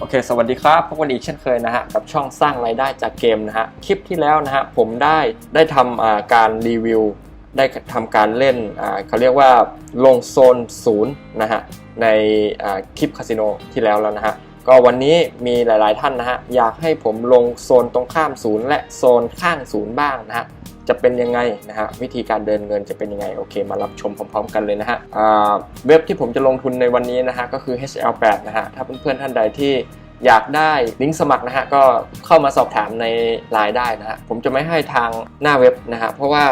โอเค สวัสดีครับ พบกันอีกเช่นเคยนะฮะ กับช่องสร้างรายได้จากเกมนะฮะ คลิปที่แล้วนะฮะ ผมได้ได้ทำอ่าการรีวิว ได้ทำการเล่นอ่าเขาเรียกว่าลงโซนศูนย์นะฮะ ในอ่าคลิปคาสิโนที่แล้วแล้วนะฮะ ก็วันนี้มีหลาย ๆ ท่านนะฮะ อยากให้ผมลงโซนตรงข้ามศูนย์และโซนข้างศูนย์บ้างนะฮะ จะเป็นยังไงนะฮะวิธีการเดินเงินจะเป็นยังไงโอเค มารับชมพร้อมๆกันเลยนะฮะเว็บที่ผมจะลงทุนในวันนี้นะฮะก็คือ HL8 นะฮะถ้าเพื่อนๆท่านใดที่อยากได้ลิงก์สมัครนะฮะก็เข้ามาสอบถามในไลน์ได้นะฮะผมจะไม่ให้ทางหน้าเว็บนะฮะเพราะว่า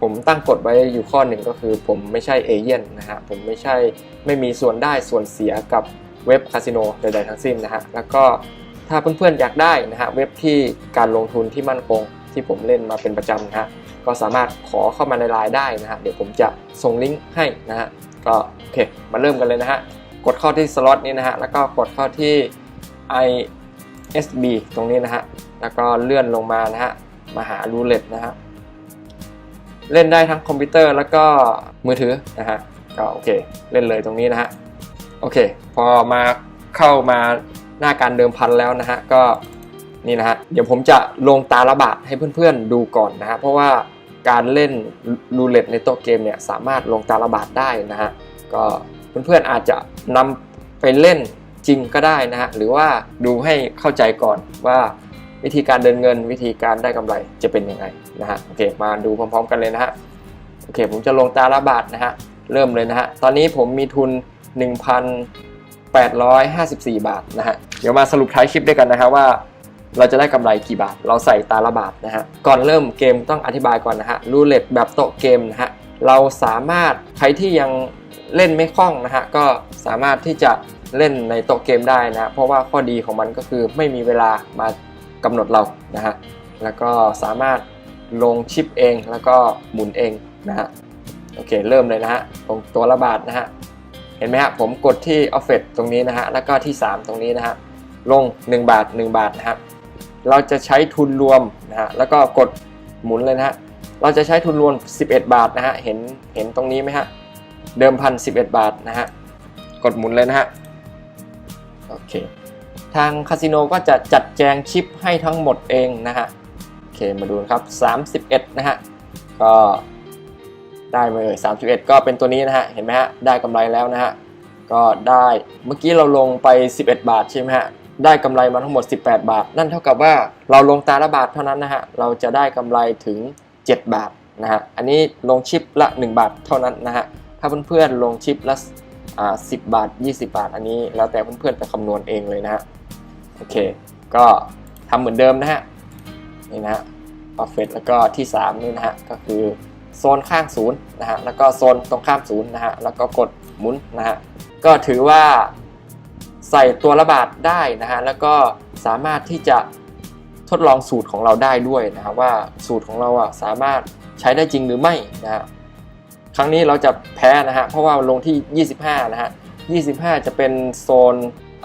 ผมตั้งกฎไว้อยู่ข้อหนึ่งก็คือ ผมไม่ใช่เอเย่นนะฮะผมไม่ใช่ไม่มีส่วนได้ส่วนเสียกับเว็บคาสิโนใดๆทั้งสิ้นนะฮะแล้วก็ถ้าเพื่อนๆอยากได้นะฮะเว็บที่การลงทุนที่มั่นคง ที่ผมเล่นมาเป็นประจำนะฮะก็สามารถขอเข้ามาในไลน์ได้นะฮะเดี๋ยวผมจะส่งลิงก์ให้นะฮะก็โอเคมาเริ่มกันเลยนะฮะกดเข้าที่สล็อตนี้นะฮะแล้วก็กดเข้าที่ ISB ตรงนี้นะฮะแล้วก็เลื่อนลงมานะฮะมาหารูเล็ตนะฮะเล่นได้ทั้งคอมพิวเตอร์แล้วก็มือถือนะฮะก็โอเคเล่นเลยตรงนี้นะฮะโอเค พอมาเข้ามาหน้าการเดิมพันแล้วนะฮะก็ นี่นะฮะเดี๋ยวผมจะลงตาละบาทให้เพื่อนๆดูก่อนนะฮะเพราะว่าการเล่นรูเล็ตในโต๊ะเกมเนี่ยสามารถลงตาละบาทได้นะฮะก็เพื่อนๆอาจจะนำไปเล่นจริงก็ได้นะฮะหรือว่าดูให้เข้าใจก่อนว่าวิธีการเดินเงินวิธีการได้กำไรจะเป็นยังไงนะฮะโอเคมาดูพร้อมๆกันเลยนะฮะโอเคผมจะลงตาละบาทนะฮะเริ่มเลยนะฮะตอนนี้ผมมีทุน 1,854 บาทนะฮะเดี๋ยวมาสรุปท้ายคลิปด้วยกันนะฮะว่า เราจะได้กำไรกี่บาท เราใส่ตาละบาทนะฮะ ก่อนเริ่มเกมต้องอธิบายก่อนนะฮะ รูเล็ตแบบโต๊ะเกมนะฮะ เราสามารถใครที่ยังเล่นไม่คล่องนะฮะ ก็สามารถที่จะเล่นในโต๊ะเกมได้นะ เพราะว่าข้อดีของมันก็คือไม่มีเวลามากำหนดเรานะฮะ แล้วก็สามารถลงชิปเองแล้วก็หมุนเองนะฮะ โอเค เริ่มเลยนะฮะ ตรงตัวละบาทนะฮะ เห็นไหมฮะ ผมกดที่ Offset ตรงนี้นะฮะ แล้วก็ที่ 3 ตรงนี้นะฮะ ลง 1 บาท 1 บาทนะครับ เราจะใช้ทุนรวมนะฮะแล้วก็กดหมุนเลยนะฮะเราจะใช้ทุนรวม 11 บาทนะฮะเห็นเห็นตรงนี้ไหมฮะเดิมพัน11 บาทนะฮะกดหมุนเลยนะฮะโอเคทางคาสิโนก็จะจัดแจงชิปให้ทั้งหมดเองนะฮะโอเคมาดูครับ 31 นะฮะก็ได้มาเลย31 ก็เป็นตัวนี้นะฮะเห็นไหมฮะได้กำไรแล้วนะฮะก็ได้เมื่อกี้เราลงไป 11 บาทใช่ไหมฮะ ได้กำไรมาทั้งหมด 18 บาท นั่นเท่ากับว่าเราลงตาละบาทเท่านั้นนะฮะเราจะได้กำไรถึง 7 บาทนะฮะอันนี้ลงชิปละ 1 บาทเท่านั้นนะฮะถ้าเพื่อนๆลงชิปละอ่า10บาท 20 บาท อันนี้แล้วแต่เพื่อนๆไปคำนวณเองเลยนะฮะโอเค ก็ทำเหมือนเดิมนะฮะนี่นะฮะ Buffett แล้วก็ที่ 3 นี่นะฮะก็คือโซนข้างศูนย์นะฮะแล้วก็โซนตรงข้ามศูนย์นะฮะแล้วก็กดหมุนนะฮะก็ถือว่า ใส่ตัวละบาทได้นะฮะแล้วก็สามารถที่จะทดลองสูตรของเราได้ด้วยนะครับว่าสูตรของเราอะสามารถใช้ได้จริงหรือไม่นะฮะครั้งนี้เราจะแพ้นะฮะเพราะว่าลงที่ 25 นะฮะ 25 จะเป็นโซน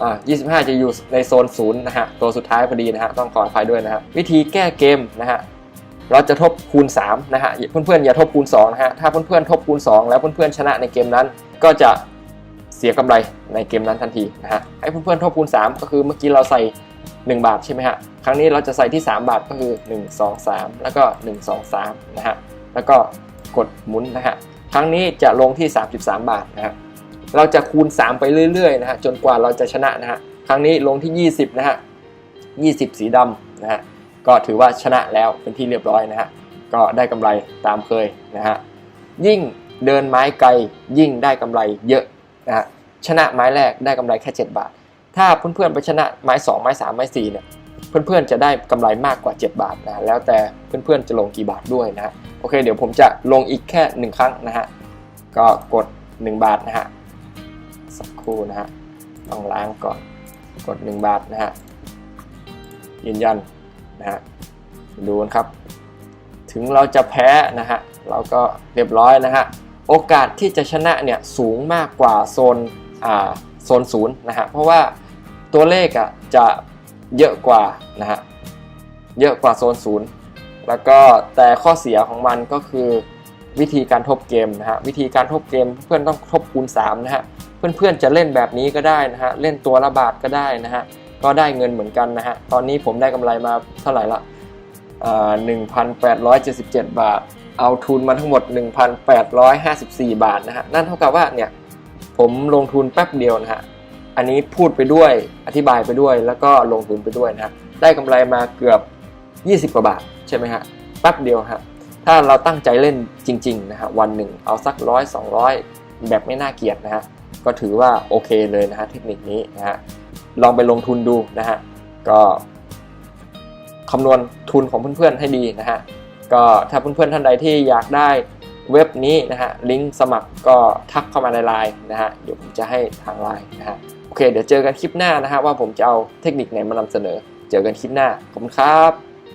อ่า25 จะอยู่ในโซนศูนย์นะฮะตัวสุดท้ายพอดีนะฮะต้องขออภัยด้วยนะฮะวิธีแก้เกมนะฮะเราจะทบคูณ3นะฮะเพื่อนๆอย่าทบคูณ2นะฮะถ้าเพื่อนๆทบคูณ 2 แล้วเพื่อนๆชนะในเกมนั้น ก็จะ สียกำไรในเกมนั้นทันทีนะฮะให้เพื่อนๆทบคูณ 3 ก็คือเมื่อกี้เราใส่ 1 บาทใช่ไหมฮะครั้งนี้เราจะใส่ที่ 3 บาทก็คือ 1 2 3 แล้วก็ 1 2 3นะฮะแล้วก็กดหมุนนะฮะครั้งนี้จะลงที่ 33 บาทนะฮะเราจะคูณ 3 ไปเรื่อยๆนะฮะจนกว่าเราจะชนะนะฮะครั้งนี้ลงที่ 20นะฮะ20 สีดำนะฮะก็ถือว่าชนะแล้วเป็นที่เรียบร้อยนะฮะก็ได้กำไรตามเคยนะฮะยิ่งเดินไม้ไกลยิ่งได้กำไรเยอะ นะฮะชนะไม้แรกได้กำไรแค่ 7 บาท ถ้าเพื่อนๆไปชนะไม้ 2 ไม้ 3 ไม้4เนี่ยเพื่อนๆจะได้กำไรมากกว่า 7 บาทนะแล้วแต่เพื่อนๆจะลงกี่บาทด้วยนะฮะโอเคเดี๋ยวผมจะลงอีกแค่ 1 ครั้งนะฮะก็กด 1 บาทนะฮะสักครู่นะฮะต้องล้างก่อนกด 1 บาทนะฮะยืนยันนะฮะดูนะครับ ถึงเราจะแพ้นะฮะเราก็เรียบร้อยนะฮะ โอกาสที่จะชนะเนี่ยสูงมากกว่าโซนอ่าโซนศูนย์นะฮะเพราะว่าตัวเลขอะจะเยอะกว่านะฮะเยอะกว่าโซนศูนย์แล้วก็แต่ข้อเสียของมันก็คือวิธีการทบเกมนะฮะวิธีการทบเกมเพื่อนต้องทบคูณ3นะฮะเพื่อนๆจะเล่นแบบนี้ก็ได้นะฮะเล่นตัวละบาทก็ได้นะฮะก็ได้เงินเหมือนกันนะฮะตอนนี้ผมได้กำไรมาเท่าไหร่ละอ่า1,877 บาท เอาทุนมาทั้งหมด 1,854 บาทนะฮะ นั่นเท่ากับว่าเนี่ยผมลงทุนแป๊บเดียวนะฮะ อันนี้พูดไปด้วยอธิบายไปด้วยแล้วก็ลงทุนไปด้วยนะฮะ ได้กำไรมาเกือบ 20 กว่าบาทใช่ไหมฮะ แป๊บเดียวฮะ ถ้าเราตั้งใจเล่นจริงๆนะฮะวันหนึ่งเอาสักร้อยสองร้อยแบบไม่น่าเกลียดนะฮะ ก็ถือว่าโอเคเลยนะฮะเทคนิคนี้นะฮะ ลองไปลงทุนดูนะฮะ ก็คำนวณทุนของเพื่อนๆให้ดีนะฮะ ก็ถ้าเพื่อนๆท่านใดที่อยากได้เว็บนี้นะฮะลิงก์สมัครก็ทักเข้ามาในไลน์นะฮะเดี๋ยวผมจะให้ทางไลน์นะฮะโอเค เดี๋ยวเจอกันคลิปหน้านะฮะว่าผมจะเอาเทคนิคไหนมานำเสนอ เจอกันคลิปหน้าขอบคุณครับ